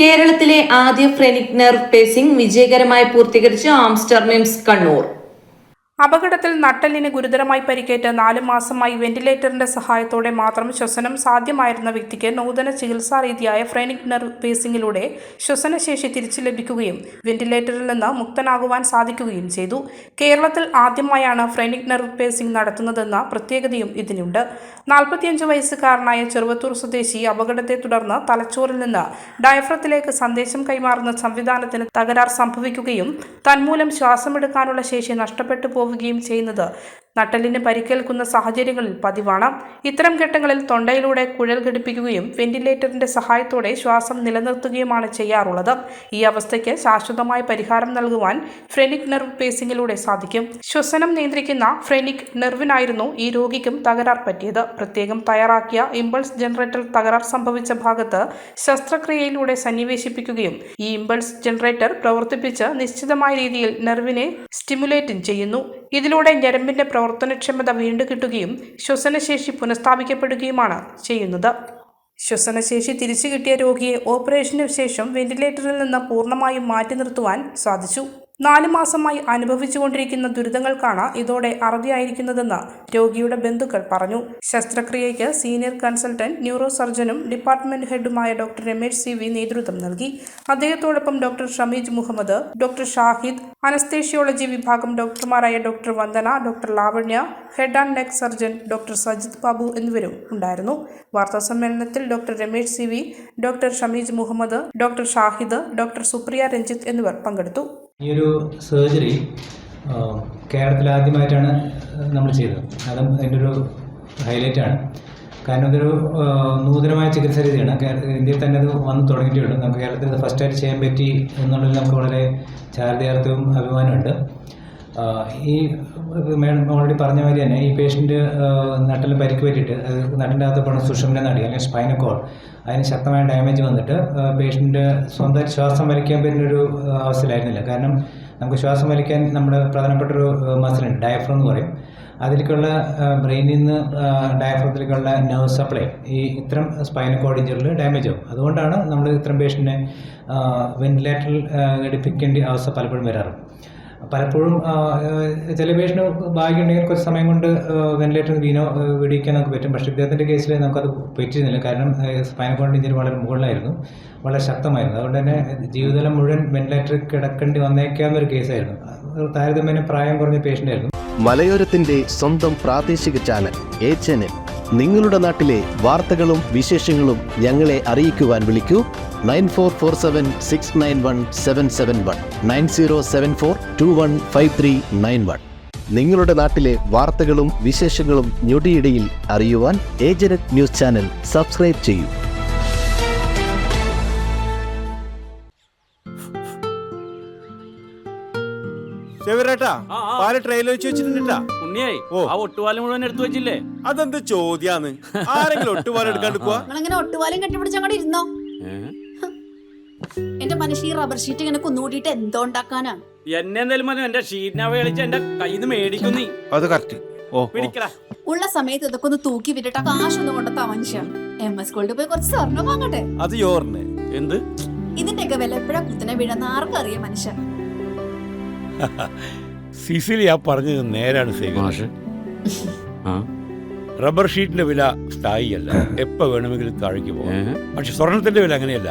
കേരളത്തിലെ ആദ്യ phrenic nerve pacing വിജയകരമായി പൂർത്തീകരിച്ച് ആംസ്റ്റർമിംസ് കണ്ണൂർ. അപകടത്തിൽ നട്ടലിന് ഗുരുതരമായി പരിക്കേറ്റ് നാല് മാസമായി വെന്റിലേറ്ററിന്റെ സഹായത്തോടെ മാത്രം ശ്വസനം സാധ്യമായിരുന്ന വ്യക്തിക്ക് നൂതന ചികിത്സാ രീതിയായ ഫ്രെനിക് നെർവ് പേസിംഗിലൂടെ ശ്വസനശേഷി തിരിച്ചു ലഭിക്കുകയും വെന്റിലേറ്ററിൽ നിന്ന് മുക്തനാകുവാൻ സാധിക്കുകയും ചെയ്തു. കേരളത്തിൽ ആദ്യമായാണ് ഫ്രെനിക് നെർവ് പേസിംഗ് നടത്തുന്നതെന്ന പ്രത്യേകതയും ഇതിനുണ്ട്. നാൽപ്പത്തിയഞ്ച് വയസ്സുകാരനായ ചെറുവത്തൂർ സ്വദേശി അപകടത്തെ തുടർന്ന് തലച്ചോറിൽ നിന്ന് ഡയഫ്രത്തിലേക്ക് സന്ദേശം കൈമാറുന്ന സംവിധാനത്തിന് തകരാർ സംഭവിക്കുകയും തന്മൂലം ശ്വാസമെടുക്കാനുള്ള ശേഷി നഷ്ടപ്പെട്ടു പോവുകയും ചെയ്യുന്നത്. നട്ടലിന് പരിക്കേൽക്കുന്ന സാഹചര്യങ്ങളിൽ പതിവാണ്. ഇത്തരം ഘട്ടങ്ങളിൽ തൊണ്ടയിലൂടെ കുഴൽ ഘടിപ്പിക്കുകയും വെന്റിലേറ്ററിന്റെ സഹായത്തോടെ ശ്വാസം നിലനിർത്തുകയുമാണ് ചെയ്യാറുള്ളത്. ഈ അവസ്ഥയ്ക്ക് ശാശ്വതമായ പരിഹാരം നൽകുവാൻ ഫ്രെനിക് നെർവ് പേസിംഗിലൂടെ സാധിക്കും. ശ്വസനം നിയന്ത്രിക്കുന്ന ഫ്രെനിക് നെർവിനായിരുന്നു ഈ രോഗിക്കും തകരാർ പറ്റിയത്. പ്രത്യേകം തയ്യാറാക്കിയ ഇമ്പൾസ് ജനറേറ്റർ തകരാർ സംഭവിച്ച ഭാഗത്ത് ശസ്ത്രക്രിയയിലൂടെ സന്നിവേശിപ്പിക്കുകയും ഈ ഇമ്പൾസ് ജനറേറ്റർ പ്രവർത്തിപ്പിച്ച് നിശ്ചിതമായ രീതിയിൽ നെർവിനെ സ്റ്റിമുലേറ്റും ചെയ്യുന്നു. ഇതിലൂടെ ഞരമ്പിന്റെ പ്രവർത്തനക്ഷമത വീണ്ടും കിട്ടുകയും ശ്വസനശേഷി പുനഃസ്ഥാപിക്കപ്പെടുകയുമാണ് ചെയ്യുന്നത്. ശ്വസനശേഷി തിരിച്ചു കിട്ടിയ രോഗിയെ ഓപ്പറേഷന് ശേഷം വെന്റിലേറ്ററിൽ നിന്ന് പൂർണമായും മാറ്റി നിർത്തുവാൻ സാധിച്ചു. നാല് മാസമായി അനുഭവിച്ചുകൊണ്ടിരിക്കുന്ന ദുരിതങ്ങൾക്കാണ് ഇതോടെ അറുതിയായിരിക്കുന്നതെന്ന് രോഗിയുടെ ബന്ധുക്കൾ പറഞ്ഞു. ശസ്ത്രക്രിയയ്ക്ക് സീനിയർ കൺസൾട്ടന്റ് ന്യൂറോ സർജനും ഡിപ്പാർട്ട്മെന്റ് ഹെഡുമായ ഡോക്ടർ രമേശ് സി വി നേതൃത്വം നൽകി. അദ്ദേഹത്തോടൊപ്പം doctor Shameej Muhammad doctor Shahid anaesthesiology വിഭാഗം ഡോക്ടർമാരായ doctor Vandana doctor Lavanya head and neck surgeon doctor Sajith Babu എന്നിവരും ഉണ്ടായിരുന്നു. വാർത്താ സമ്മേളനത്തിൽ doctor Ramesh C V doctor Shameej Muhammad doctor Shahid doctor Supriya Ranjith എന്നിവർ പങ്കെടുത്തു. ഈ ഒരു സർജറി കേരളത്തിൽ ആദ്യമായിട്ടാണ് നമ്മൾ ചെയ്തത്. അതും അതിന്റെ ഒരു ഹൈലൈറ്റാണ് കാരണം ഇതൊരു നൂതനമായ ചികിത്സാ രീതിയാണ്. ഇന്ത്യയിൽ തന്നെ അത് വന്ന് തുടങ്ങിയിട്ടുണ്ട്. നമുക്ക് കേരളത്തിൽ ഫസ്റ്റ് ഫസ്റ്റായിട്ട് ചെയ്യാൻ പറ്റി എന്നുള്ളതിൽ നമുക്ക് വളരെ ചാരിതാർത്ഥ്യവും അഭിമാനമുണ്ട് ഈ മേഡം ഓൾറെഡി പറഞ്ഞ മാതിരി തന്നെ ഈ പേഷ്യന്റ് നട്ടിൽ പരിക്ക് പറ്റിയിട്ട് നട്ടിന്റെ അകത്ത് സുഷമന നടി അല്ലെങ്കിൽ സ്പൈനക്കോൾ അതിന് ശക്തമായ ഡാമേജ് വന്നിട്ട് പേഷ്യന്റ് സ്വന്തം ശ്വാസം വലിക്കാൻ പറ്റുന്ന ഒരു അവസ്ഥയിലായിരുന്നില്ല. കാരണം നമുക്ക് ശ്വാസം വലിക്കാൻ നമ്മുടെ പ്രധാനപ്പെട്ട ഒരു മസിലുണ്ട് ഡയഫ്രം എന്ന് പറയും. അതിലേക്കുള്ള ബ്രെയിനിൽ നിന്ന് ഡയഫ്രത്തിലേക്കുള്ള നെർവ് സപ്ലൈ ഈ ഇത്തരം സ്പൈനൽ കോഡ് ഇഞ്ചറിൽ ഡാമേജ് ആവും. അതുകൊണ്ടാണ് നമ്മൾ ഇത്തരം പേഷ്യന്റിനെ വെന്റിലേറ്ററിൽ ഘടിപ്പിക്കേണ്ട അവസ്ഥ പലപ്പോഴും വരാറ്. പലപ്പോഴും പേഷ്യന് ഭാഗ്യമുണ്ടെങ്കിൽ കുറച്ച് സമയം കൊണ്ട് വെന്റിലേറ്റർ വീനോ ഏഹ്, വെടിയിക്കാൻ നമുക്ക് പറ്റും. പക്ഷേ ഇദ്ദേഹത്തിന്റെ കേസിൽ നമുക്കത് പറ്റിയിരുന്നില്ല. കാരണം സ്പൈനൽ കോഡ് ഇഞ്ചിന് വളരെ മുകളിലായിരുന്നു. വളരെ ശക്തമായിരുന്നു. അതുകൊണ്ട് തന്നെ ജീവിതം മുഴുവൻ വെന്റിലേറ്ററിൽ കിടക്കേണ്ടി വന്നേക്കാവുന്ന ഒരു കേസായിരുന്നു താരതമ്യേന പ്രായം കുറഞ്ഞ പേഷ്യന്റ് ആയിരുന്നു മലയോരത്തിന്റെ സ്വന്തം പ്രാദേശിക ചാനൽ എച്ച് നിങ്ങളുടെ നാട്ടിലെ വാർത്തകളും വിശേഷങ്ങളും ഞങ്ങളെ അറിയിക്കുവാൻ വിളിക്കൂ. Nine four four seven six nine one seven seven one nine zero seven four two one five three nine one. നിങ്ങളുടെ നാട്ടിലെ വാർത്തകളും വിശേഷങ്ങളും ഞൊടിയിടയിൽ അറിയുവാൻ ഏജനറ്റ് ന്യൂസ് ചാനൽ സബ്സ്ക്രൈബ് ചെയ്യൂ. ചെവിരേട്ടാ പാല ആ. പാൽ ട്രെയിലർ വെച്ച് വെച്ചിട്ടുണ്ടാ ഉണ്ണിയായി ആ ഒട്ടുപാലം മുഴുവൻ എടുത്തു വെച്ചില്ലേ? അതെന്ത് ചോദ്യാന്ന്? ആരെങ്കിലും ഒട്ടുപാലം ഒട്ടുപാലും ഇരുന്നോ? എന്റെ മനുഷ്യ ഈ റബ്ബർ ഷീറ്റ് ഇങ്ങനെ കുന്നുകൂടിയിട്ട് എന്തോ ഉണ്ടാക്കാനാ? എന്നെ എന്തായാലും മതി എന്റെ ഷീറ്റിനെ കളിച്ച് എന്റെ കയ്യിൽ നിന്ന് മേടിക്കും നീ. അത് കറക്റ്റ് ഓ. പിടിക്കടാ. ഉള്ള സമയത്ത് ഇതൊക്കെ ഒന്ന് തൂക്കി വിട്ടിട്ട് ആ കാശൊന്നും കൊണ്ട മനുഷ്യ എം എസ് സ്കൂളിൽ പോയി കുറച്ച് സ്വർണം വാങ്ങട്ടെ? അത് യോറിന് എന്ത്? ഇതിന്റെയൊക്കെ വില എപ്പോഴാ കുത്തനെ വീഴുന്ന ആർക്കും അറിയാം മനുഷ്യ. സിസിലി ആ പറഞ്ഞത് നേരാണ് സേവ ആ? റബ്ബർ ഷീറ്റിന്റെ വില സ്ഥായിയല്ല. എപ്പോ വേണമെങ്കിലും താഴേക്ക് പോകാം. ഏ? പക്ഷെ സ്വർണത്തിന്റെ വില അങ്ങനെയല്ല.